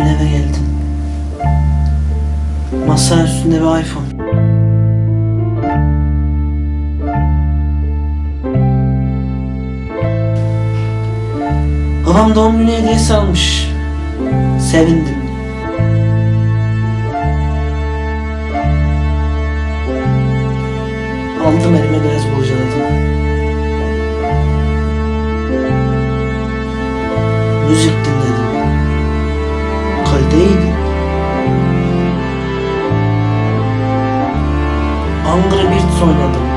gün eve geldim. Masa üstünde bir iPhone. Babam doğum günü hediyesi almış. Sevindim. Aldım elime biraz kurcaladım. Müzik dinledim. İyiydi. Angry Birds oynadım.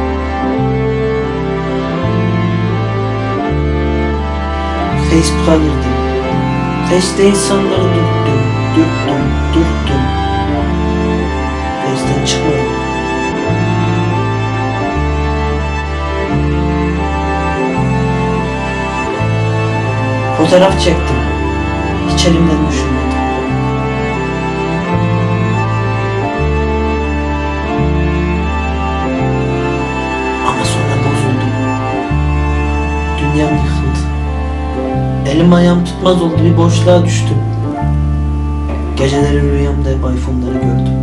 Facebook'a girdim. Face'te insanları dürttüm, dürttüm, dürttüm. Face'ten çıkmadım. Fotoğraf çektim. Hiç elimden düşürmedim. Dünyam yıkıldı. Elim ayağım tutmaz oldu bir boşluğa düştüm. Geceleri rüyamda hep iPhone'ları gördüm.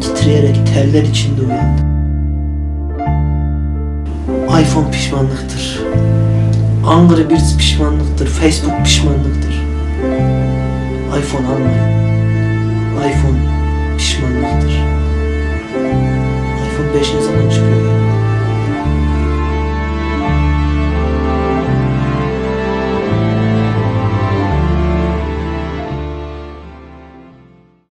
Titreyerek teller içinde uyandım. iPhone pişmanlıktır. Angry Birds pişmanlıktır. Facebook pişmanlıktır. iPhone almayın. iPhone pişmanlıktır. iPhone 5 ne zaman çıkıyor?